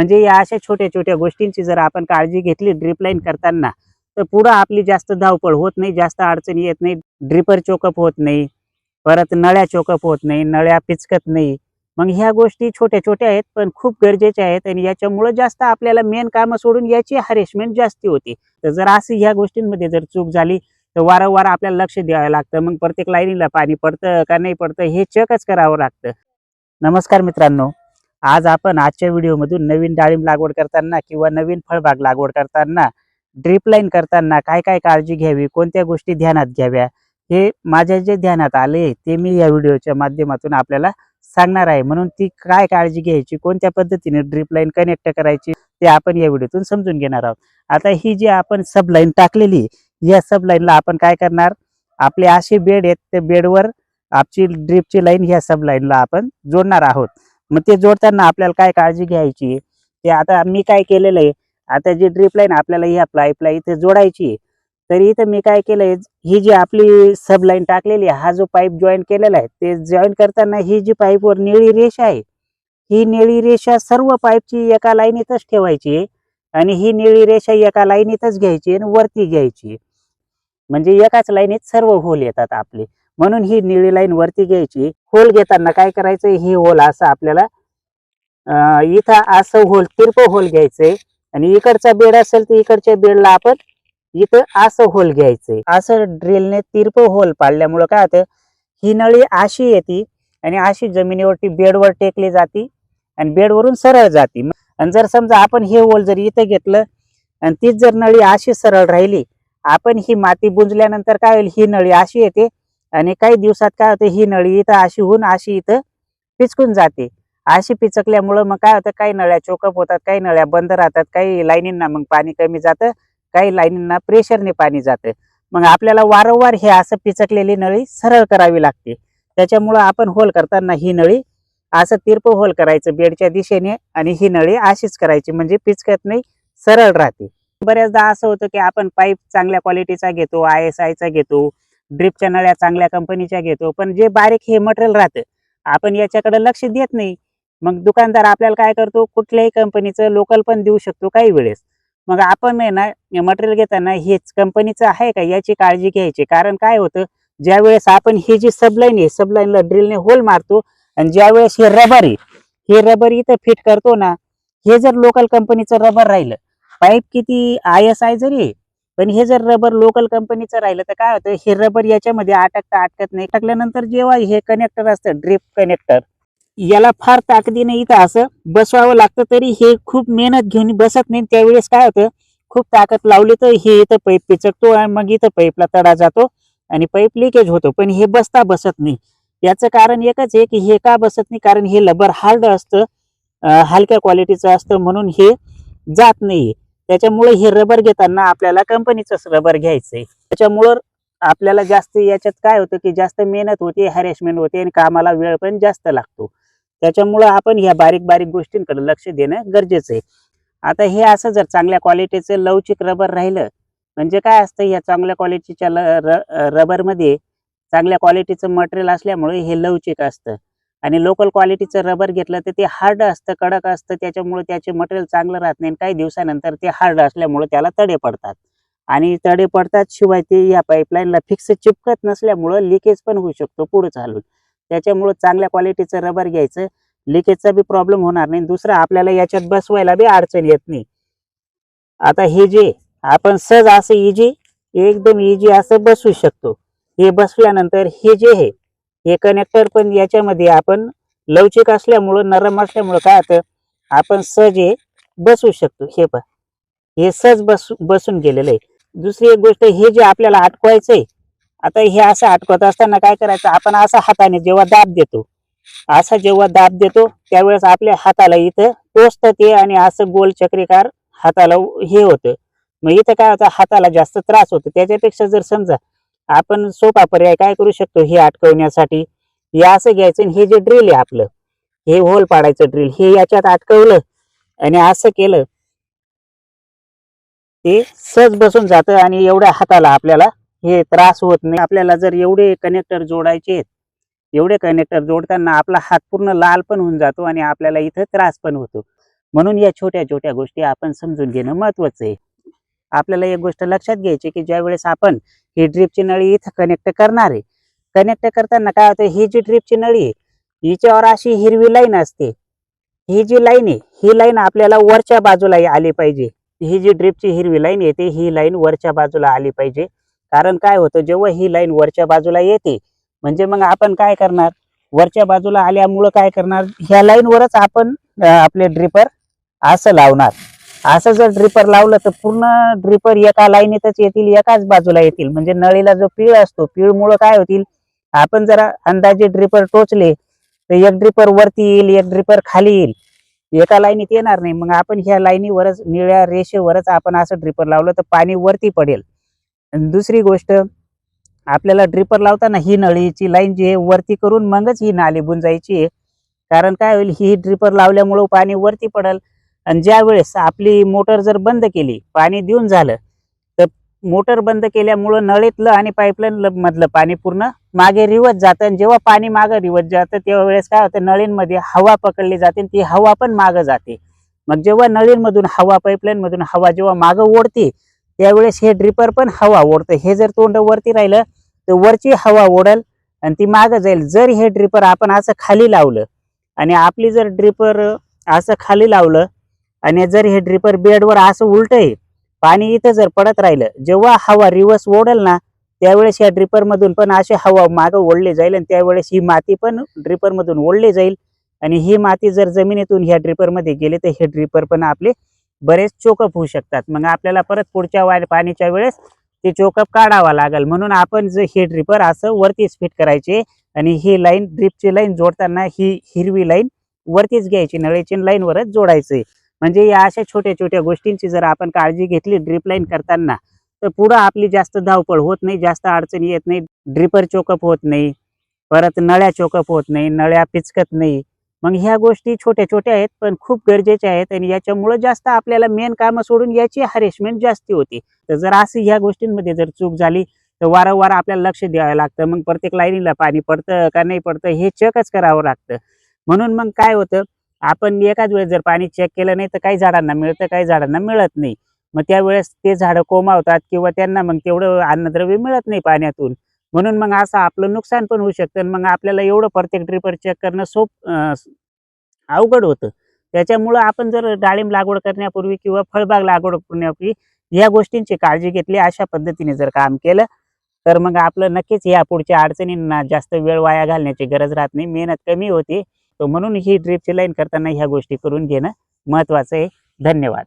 म्हणजे या अशा छोट्या छोट्या गोष्टींची जर आपण काळजी घेतली ड्रिप लाईन करताना तर पुढं आपली जास्त धावपळ होत नाही जास्त अडचणी येत नाही ड्रिपर चोकअप होत नाही. परत नळ्या चोकअप होत नाही नळ्या पिचकत नाही. मग ह्या गोष्टी छोट्या छोट्या आहेत पण खूप गरजेच्या आहेत आणि याच्यामुळं जास्त आपल्याला मेन कामं सोडून याची हरेशमेंट जास्ती होती. तर जर असं ह्या गोष्टींमध्ये जर चूक झाली तर वारंवार आपल्याला लक्ष द्यावं लागतं. मग प्रत्येक लाईनीला पाणी पडतं का नाही पडतं हे चेकच करावं लागतं. नमस्कार मित्रांनो. आज आपण आजच्या व्हिडिओमधून नवीन डाळिंब लागवड करताना किंवा नवीन फळबाग लागवड करताना ड्रीप लाईन करताना काय काय काळजी घ्यावी कोणत्या गोष्टी ध्यानात घ्याव्या हे माझ्या जे ध्यानात आले ते मी या व्हिडिओच्या माध्यमातून आपल्याला सांगणार आहे. म्हणून ती काय काळजी घ्यायची कोणत्या पद्धतीने ड्रीप लाईन कनेक्ट करायची ते आपण या व्हिडिओतून समजून घेणार आहोत. आता ही जी आपण सब लाईन टाकलेली या सब लाईनला आपण काय करणार आपले असे बेड आहेत त्या बेडवर आपची ड्रीपची लाईन ह्या सब लाईनला आपण जोडणार आहोत. मग ते जोडताना आपल्याला काय काळजी घ्यायची? ते आता मी काय केलेलं आहे आता जी ड्रीप लाईन आपल्याला ह्या पाईपला इथे जोडायची तरी तर इथं मी काय केलंय ही जी आपली सब लाईन टाकलेली आहे हा जो पाईप जॉईन केलेला आहे ते जॉईन करताना ही जी पाईपवर निळी रेषा आहे ही निळी रेषा सर्व पाईपची एका लाईनीतच ठेवायची आणि ही निळी रेषा एका लाईनीतच घ्यायची आणि वरती घ्यायची म्हणजे एकाच लाईनीत सर्व होल येतात आपले. म्हणून ही निळी लाईन वरती घ्यायची. होल घेताना काय करायचं हे होल असं आपल्याला अं, इथं असं होल तिरप होल घ्यायचंय. आणि इकडचा बेड असेल तर इकडच्या बेडला आपण इथं असं होल घ्यायचंय. असं ड्रिलने तिरप होल पाडल्यामुळं काय होतं? ही नळी अशी येते आणि अशी जमिनीवरती बेडवर टेकली जाते आणि बेडवरून सरळ जाते. आणि जर समजा आपण हे होल जर इथं घेतलं आणि तीच जर नळी अशी सरळ राहिली आपण ही माती बुंजल्यानंतर काय होईल? ही नळी अशी येते आणि काही दिवसात काय होतं ही नळी इथं अशी होऊन अशी इथं पिचकून जाते. अशी पिचकल्यामुळं मग काय होतं काही नळ्या चोकअप होतात काही नळ्या बंद राहतात काही लाईनींना मग पाणी कमी जातं काही लाईनींना प्रेशरने पाणी जातं. मग आपल्याला वारंवार हे असं पिचकलेली नळी सरळ करावी लागते. त्याच्यामुळं आपण होल करताना ही नळी असं तिरप होल करायचं बेडच्या दिशेने आणि ही नळी अशीच करायची म्हणजे पिचकत नाही सरळ राहते. बऱ्याचदा असं होतं की आपण पाईप चांगल्या क्वालिटीचा घेतो आय एस आयचा घेतो ड्रिपच्या नळ्या चांगल्या कंपनीच्या घेतो. पण जे बारीक हे मटेरियल राहतं आपण याच्याकडे लक्ष देत नाही. मग दुकानदार आपल्याला काय करतो? कुठल्याही कंपनीचं लोकल पण देऊ शकतो काही वेळेस. मग आपण आहे ना मटेरियल घेताना हेच कंपनीचं आहे का? याची काळजी घ्यायची. कारण काय होतं? ज्या वेळेस आपण हे जी सबलाईन आहे सबलाईनला ड्रिलने होल मारतो आणि ज्या वेळेस हे रबर आहे हे रबर इथं फिट करतो ना हे जर लोकल कंपनीचं रबर राहिलं पाईप किती आय एस आय जरी आहे, पण हे जर रबर लोकल कंपनीचं राहिलं तर काय होतं हे रबर याच्यामध्ये अटकता अटकत नाही. टाकल्यानंतर जेव्हा हे कनेक्टर असतं ड्रिप कनेक्टर याला फार ताकदीने इथं असं. बसवावं लागतं तरी हे खूप मेहनत घेऊन बसत नाही. त्यावेळेस काय होतं खूप ताकद लावली तर हे इथं पाईप पिचकतो आणि मग इथं पाईपला तडा जातो आणि पाईप लिकेज होतो. पण हे बसता बसत नाही. याचं कारण एकच आहे की हे का बसत नाही? कारण हे लबर हार्ड असतं हलक्या क्वालिटीचं असतं म्हणून हे जात नाही त्याच्यामुळे हे रबर घेताना आपल्याला कंपनीचंच रबर घ्यायचंय. त्याच्यामुळं आपल्याला जास्त याच्यात काय होतं की जास्त मेहनत होते हॅरेसमेंट होते आणि कामाला वेळ पण जास्त लागतो. त्याच्यामुळं आपण ह्या बारीक बारीक गोष्टींकडे लक्ष देणं गरजेचं आहे आता हे असं जर चांगल्या क्वालिटीचं लवचिक रबर राहिलं म्हणजे काय असतं या चांगल्या क्वालिटीच्या रबरमध्ये चांगल्या क्वालिटीचं मटेरियल असल्यामुळे हे लवचिक असतं. आणि लोकल क्वालिटीचं रबर घेतलं तर ते हार्ड असतं कडक असतं त्याच्यामुळे त्याचे मटेरियल चांगलं राहत नाही. आणि काही दिवसानंतर ते हार्ड असल्यामुळे त्याला तडे पडतात. आणि तडे पडतात शिवाय ते या पाईपलाईनला फिक्स चिपकत नसल्यामुळं लिकेज पण होऊ शकतो पुढे चालून. त्याच्यामुळं चांगल्या क्वालिटीचं रबर घ्यायचं. लिकेजचा बी प्रॉब्लेम होणार नाही. दुसरं आपल्याला याच्यात बसवायला बी अडचण येत नाही. आता हे जे आपण सहज असं इजी एकदम इजी असं बसवू शकतो. हे बसल्यानंतर हे जे आहे हे कनेक्टर पण याच्यामध्ये आपण लवचिक असल्यामुळं नरम असल्यामुळं काय होतं? आपण सहज हे बसवू शकतो. हे पण हे सहज बस बसून गेलेलं आहे. दुसरी एक गोष्ट हे जे आपल्याला अटकवायचंय आता हे असं अटकवत असताना काय करायचं? आपण असं हाताने जेव्हा दाब देतो असा जेव्हा दाब देतो त्यावेळेस आपल्या हाताला इथं टोचतं ते आणि असं गोल चक्रीकार हाताला हे होतं. मग इथं काय होतं? हाताला जास्त त्रास होतो. त्याच्यापेक्षा जर समजा आपण सोपा पर्याय काय करू शकतो हे अटकवण्यासाठी हे असं घ्यायचं आणि हे जे ड्रिल आहे आपलं हे होल पाडायचं ड्रिल हे याच्यात अटकवलं आणि असं केलं ते सहज बसून जातं आणि एवढ्या हाताला आपल्याला हे त्रास होत नाही. आपल्याला जर एवढे कनेक्टर जोडायचे एवढे कनेक्टर जोडताना आपला हात पूर्ण लाल पण होऊन जातो आणि आपल्याला इथं त्रास पण होतो. म्हणून या छोट्या छोट्या गोष्टी आपण समजून घेणं महत्वाचं आहे. आपल्याला एक गोष्ट लक्षात घ्यायची की ज्या वेळेस आपण ही ड्रीपची नळी इथं कनेक्ट करणार आहे कनेक्ट करताना काय होतं ही जी ड्रीपची नळी आहे हिच्यावर अशी हिरवी लाईन असते. ही जी लाईन आहे ही लाईन आपल्याला वरच्या बाजूला आली पाहिजे. ही जी ड्रीपची हिरवी लाईन येते ही लाईन वरच्या बाजूला आली पाहिजे. कारण काय होतं जेव्हा ही लाईन वरच्या बाजूला येते म्हणजे मग आपण काय करणार? वरच्या बाजूला आल्यामुळं काय करणार? ह्या लाईनवरच आपण आपले ड्रिपर असं लावणार. असं जर ड्रिपर लावलं तर पूर्ण ड्रिपर एका लाईनीतच येतील एकाच बाजूला येतील. म्हणजे नळीला जो पीळ असतो पीळमुळं काय होतील? आपण जरा अंदाजे ड्रिपर टोचले तर एक ड्रिपर वरती येईल एक ड्रिपर खाली येईल. एका लाईनीत येणार नाही. मग आपण ह्या लाईनीवरच निळ्या रेषेवरच आपण असं ड्रिपर लावलं तर पाणी वरती पडेल. दुसरी गोष्ट आपल्याला ड्रिपर लावताना ही नळीची लाईन जी आहे वरती करून मगच ही नाली बुंजायची आहे. कारण काय होईल ही ड्रिपर लावल्यामुळं पाणी वरती पडेल. आणि ज्या वेळेस आपली मोटर जर बंद केली पाणी देऊन झालं तर मोटर बंद केल्यामुळं नळीतलं आणि पाईपलाईन मधलं पाणी पूर्ण मागे रिवत जातं. आणि जेव्हा पाणी मागं रिवत जातं तेव्हा वेळेस काय होतं नळींमध्ये हवा पकडली जाते आणि ती हवा पण मागं जाते. मग जेव्हा नळींमधून हवा पाईपलाईन मधून हवा जेव्हा मागं ओढते त्यावेळेस हे ड्रिपर पण हवा ओढतं. हे जर तोंड वरती राहिलं तर वरची हवा ओढल आणि ती मागं जाईल. जर हे ड्रिपर आपण असं खाली लावलं आणि आपली जर ड्रिपर असं खाली लावलं आणि जर हे ड्रिपर बेडवर असं उलट आहे पाणी इथं जर पडत राहिलं जेव्हा हवा रिवर्स ओढल ना त्यावेळेस या ड्रिपर मधून पण अशी हवा मागं ओढली जाईल आणि त्यावेळेस ही माती पण ड्रिपर मधून ओढली जाईल. आणि ही माती जर जमिनीतून ह्या ड्रिपरमध्ये गेली तर हे ड्रिपर पण आपले बरेच चोकअप होऊ शकतात. मग आपल्याला परत पुढच्या वाय पाणीच्या वेळेस ते चोकअप काढावा लागेल. म्हणून आपण जे हे ड्रिपर असं वरतीच फिट करायचे आणि ही लाईन ड्रिपची लाईन जोडताना ही हिरवी लाईन वरतीच घ्यायची नळीची लाईनवरच जोडायची. म्हणजे या अशा छोट्या छोट्या गोष्टींची जर आपण काळजी घेतली ड्रिप लाईन करताना तर पुढं आपली जास्त धावपळ होत नाही जास्त अडचणी येत नाही ड्रिपर चोकअप होत नाही परत नळ्या चोकअप होत नाही नळ्या पिचकत नाही. मग ह्या गोष्टी छोट्या छोट्या आहेत पण खूप गरजेच्या आहेत आणि याच्यामुळं जास्त आपल्याला मेन कामं सोडून याची हरेशमेंट जास्ती होती. तर जर असं ह्या गोष्टींमध्ये जर चूक झाली तर वारंवार आपल्याला लक्ष द्यावं लागतं. मग प्रत्येक लाईनीला पाणी पडतं का नाही पडतं हे चेकच करावं लागतं. म्हणून मग काय होतं आपण एकाच वेळेस जर पाणी चेक केलं नाही तर काही झाडांना मिळतं काही झाडांना मिळत नाही. मग त्यावेळेस ते झाडं कोमावतात किंवा त्यांना मग तेवढं अन्नद्रव्य मिळत नाही पाण्यातून. म्हणून मग असं आपलं नुकसान पण होऊ शकतं आणि मग आपल्याला एवढं प्रत्येक ड्रिपर चेक करणं सोप अवघड होतं. त्याच्यामुळं आपण जर डाळिंब लागवड करण्यापूर्वी किंवा फळबाग लागवड करण्यापूर्वी या गोष्टींची काळजी घेतली अशा पद्धतीने जर काम केलं तर मग आपलं नक्कीच या पुढच्या अडचणींना जास्त वेळ वाया घालण्याची गरज राहत नाही. मेहनत कमी होती. तो म्हणून ही ड्रिपची लाईन करताना ह्या गोष्टी करून घेणं महत्वाचं आहे. धन्यवाद.